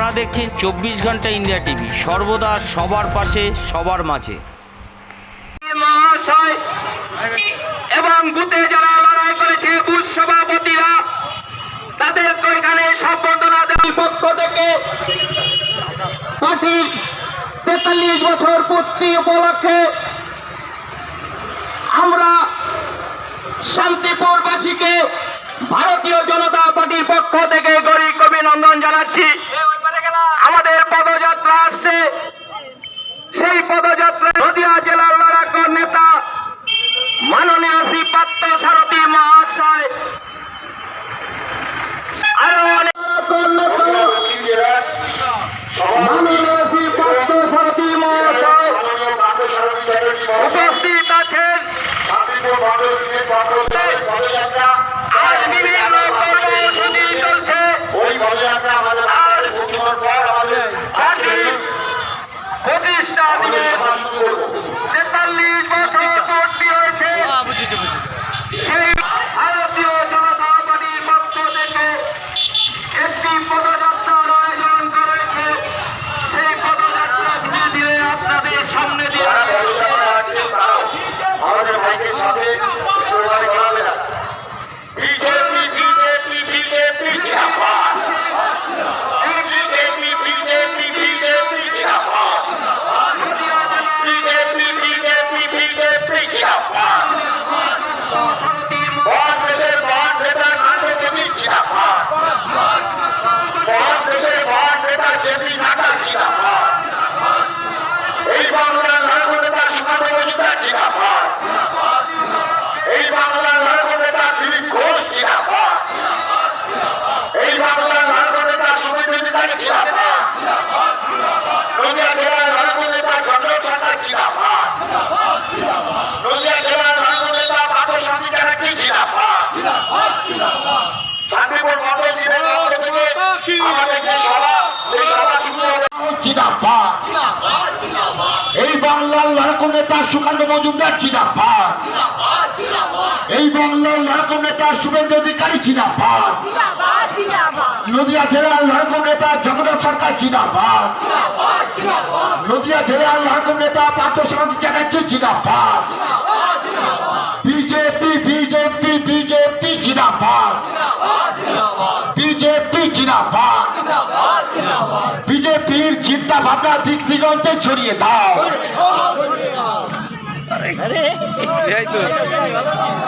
আপনারা দেখছেন চব্বিশ ঘণ্টা ইন্ডিয়া টিভি। সর্বদা সবার পাশে, সবার মাঝে। মহাশয়, এবং বুথে যারা লড়াই করেছে, বুথ সভাপতিরা, তাদেরকে এখানে সম্বর্ধনা দেওয়ার পক্ষ থেকে পার্টির তেতাল্লিশ বছর পূর্তি উপলক্ষে আমরা শান্তিপুরবাসীকে ভারতীয় জনতা পার্টির পক্ষ থেকে গরিব অভিনন্দন জানাচ্ছি। পদযাত্রা আসছে সেই পদযাত্রা নদিয়া জেলার লড়াকর নেতা মাননীয় শ্রী পাত্র সারথী মহাশয় আরও অনেক লড়াকর নেতা মাননীয় শ্রী পাত্র সারথী মহাশয় উপস্থিত আছেন আজ বিভিন্ন কর্মসূচি চলছে আর পার্টির পঁচিশটা দিবস তেতাল্লিশ বছর পূর্তি হয়েছে সেই ভারতীয় জনতা পার্টির পক্ষ থেকে একটি পদযাত্রার আয়োজন করেছে সেই পদযাত্রা ধীরে ধীরে আপনাদের সামনে দিয়ে আমাদের ভাইকে সাথে সরকারে গেলাবে না বিজেপি বিজেপি বিজেপি জিন্দাবাদ বিজেপি বিজেপি বিজেপি জিন্দাবাদ বিজেপি বিজেপি বিজেপি জিন্দাবাদ বাংলাদেশের বাদ নেতা নরেন্দ্র মোদী জিন্দাবাদ বাংলাদেশের বাদ নেতা জেপি নাড্ডা জিন্দাবাদ এই বাংলার লড়াকু নেতা সুকান্ত মজুমদার জিন্দাবাদ এই বাংলার লড়াকু নেতা দিলীপ ঘোষ জিন্দাবাদ এই বাংলার লড়াকু নেতা সুমিত অধিকারী জিন্দাবাদ নদিয়া জেলার লড়াকু নেতা চন্দ্র সরকার জিন্দাবাদ নদিয়া জেলার লড়াকু নেতা পার্থ শান্তি ব্যানার্জি জিন্দাবাদ শান্তিপুর মন্ডল জিলের পক্ষ থেকে আমাদের যে সভা সেই সভা শুরু হবে জিন্দাবাদ এই বাংলার লড়াকু নেতা সুকান্ত মজুমদার জিন্দাবাদ। এই বাংলার লড়াকু নেতা শুভেন্দু অধিকারী জিন্দাবাদ। নদিয়া জেলার লড়াকু নেতা জগন্নাথ সরকার জিন্দাবাদ। নদিয়া জেলার লড়াকু নেতা পার্থসারথী চ্যাটার্জি জিন্দাবাদ। বিজেপি বিজেপি বিজেপি জিন্দাবাদ। বিজেপি বিজেপির চিন্তা ভাবনা দিক দিগন্তে ছড়িয়ে দাও। এই তো।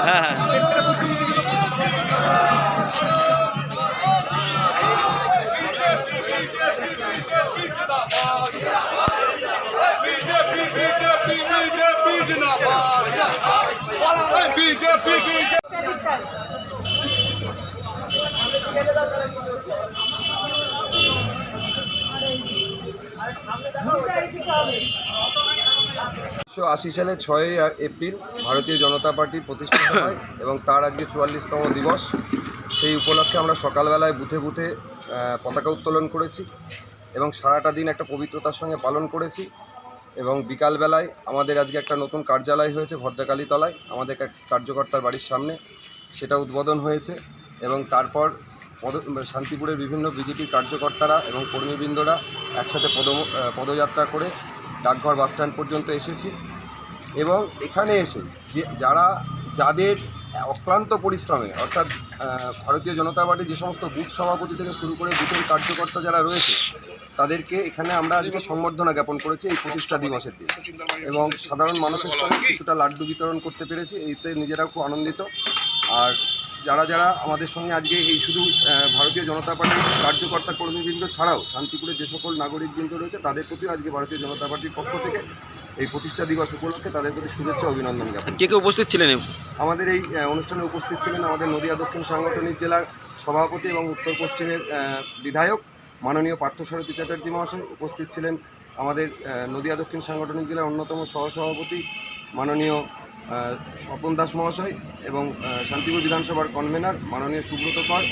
হ্যাঁ হ্যাঁ। উনিশশো আশি সালে ছয়ই এপ্রিল ভারতীয় জনতা পার্টির প্রতিষ্ঠা হয় এবং তার আজকে চুয়াল্লিশতম দিবস। সেই উপলক্ষে আমরা সকালবেলায় বুথে বুথে পতাকা উত্তোলন করেছি এবং সারাটা দিন একটা পবিত্রতার সঙ্গে পালন করেছি এবং বিকালবেলায় আমাদের আজকে একটা নতুন কার্যালয় হয়েছে ভদ্রকালী তলায় আমাদের এক কার্যকর্তার বাড়ির সামনে। সেটা উদ্বোধন হয়েছে এবং তারপর পদ শান্তিপুরের বিভিন্ন বিজেপির কার্যকর্তারা এবং কর্মীবৃন্দরা একসাথে পদ পদযাত্রা করে ডাকঘর বাসস্ট্যান্ড পর্যন্ত এসেছি। এবং এখানে এসে যে যারা যাদের অক্লান্ত পরিশ্রমে অর্থাৎ ভারতীয় জনতা পার্টি যে সমস্ত বুথ সভাপতি থেকে শুরু করে বুথের কার্যকর্তা যারা রয়েছে তাদেরকে এখানে আমরা আজকে সম্বর্ধনা জ্ঞাপন করেছি এই প্রতিষ্ঠা দিবসের দিন। এবং সাধারণ মানুষের কিছুটা লাড্ডু বিতরণ করতে পেরেছি এইতে নিজেরাও খুব আনন্দিত। আর যারা যারা আমাদের সঙ্গে আজকে এই শুধু ভারতীয় জনতা পার্টির কার্যকর্তা কর্মীবৃন্দ ছাড়াও শান্তিপুরে যে সকল নাগরিকবৃন্দ রয়েছে তাদের প্রতিও আজকে ভারতীয় জনতা পার্টির পক্ষ থেকে এই প্রতিষ্ঠা দিবস উপলক্ষে তাদের প্রতি শুভেচ্ছা অভিনন্দন জ্ঞাপন কে কে উপস্থিত ছিলেন আমাদের এই অনুষ্ঠানে উপস্থিত ছিলেন আমাদের নদিয়া দক্ষিণ সাংগঠনিক জেলার সভাপতি এবং উত্তর পশ্চিমের বিধায়ক মাননীয় পার্থসারথী চ্যাটার্জি মহাশয় উপস্থিত ছিলেন আমাদের নদিয়া দক্ষিণ সাংগঠনিক জেলার অন্যতম সহসভাপতি মাননীয় স্বপন দাস মহাশয় এবং শান্তিপুর বিধানসভার কনভেনার মাননীয় সুব্রত কর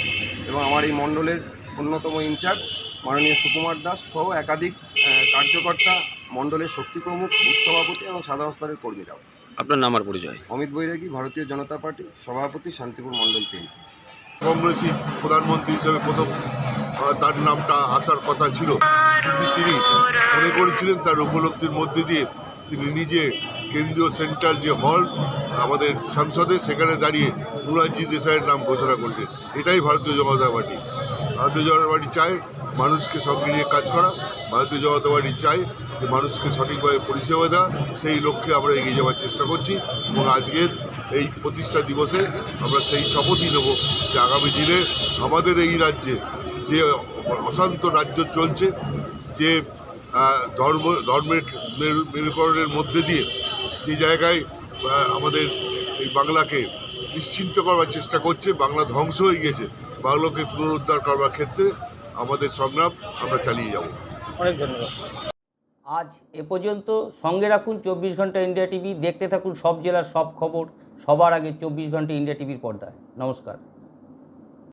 এবং আমার এই মণ্ডলের অন্যতম ইনচার্জ মাননীয় সুকুমার দাস সহ একাধিক কার্যকর্তা মণ্ডলের শক্তি প্রমুখ বুথ সভাপতি এবং সাধারণ স্তরের কর্মীরাও। আপনার নাম আর পরিচয়? অমিত বৈরাগী ভারতীয় জনতা পার্টি সভাপতি শান্তিপুর মণ্ডল তিন। কংগ্রেসী প্রধানমন্ত্রী হিসেবে প্রথম তার নামটা আসার কথা ছিল। তিনি মনে করেছিলেন তার উপলব্ধির মধ্যে দিয়ে তিনি নিজে কেন্দ্রীয় সেন্ট্রাল যে হল আমাদের সংসদে, সেখানে দাঁড়িয়ে মুরারজি দেশাইয়ের নাম ঘোষণা করছে এটাই ভারতীয় জনতা পার্টি। ভারতীয় জনতা পার্টি চায় মানুষকে সঙ্গে নিয়ে কাজ করা, ভারতীয় জনতা পার্টি চায় যে মানুষকে সঠিকভাবে পরিষেবা দেওয়া, সেই লক্ষ্যে আমরা এগিয়ে যাওয়ার চেষ্টা করছি এবং আজকের এই প্রতিষ্ঠা দিবসে আমরা সেই শপথই নেব যে আগামী দিনে আমাদের এই রাজ্যে যে অশান্ত রাজ্য চলছে, যে ধর্ম ধর্মের মেরু মেরুকরণের মধ্যে দিয়ে যে জায়গায় আমাদের এই বাংলাকে নিশ্চিন্ত করবার চেষ্টা করছে বাংলা ধ্বংস হয়ে গেছে বাংলাকে পুনরুদ্ধার করবার ক্ষেত্রে আমাদের সংগ্রাম আমরা চালিয়ে যাব। অনেক ধন্যবাদ। আজ এ পর্যন্ত সঙ্গে রাখুন চব্বিশ ঘণ্টা ইন্ডিয়া টিভি দেখতে থাকুন সব জেলার সব খবর সবার আগে চব্বিশ ঘণ্টা ইন্ডিয়া টিভির পর্দায়। নমস্কার।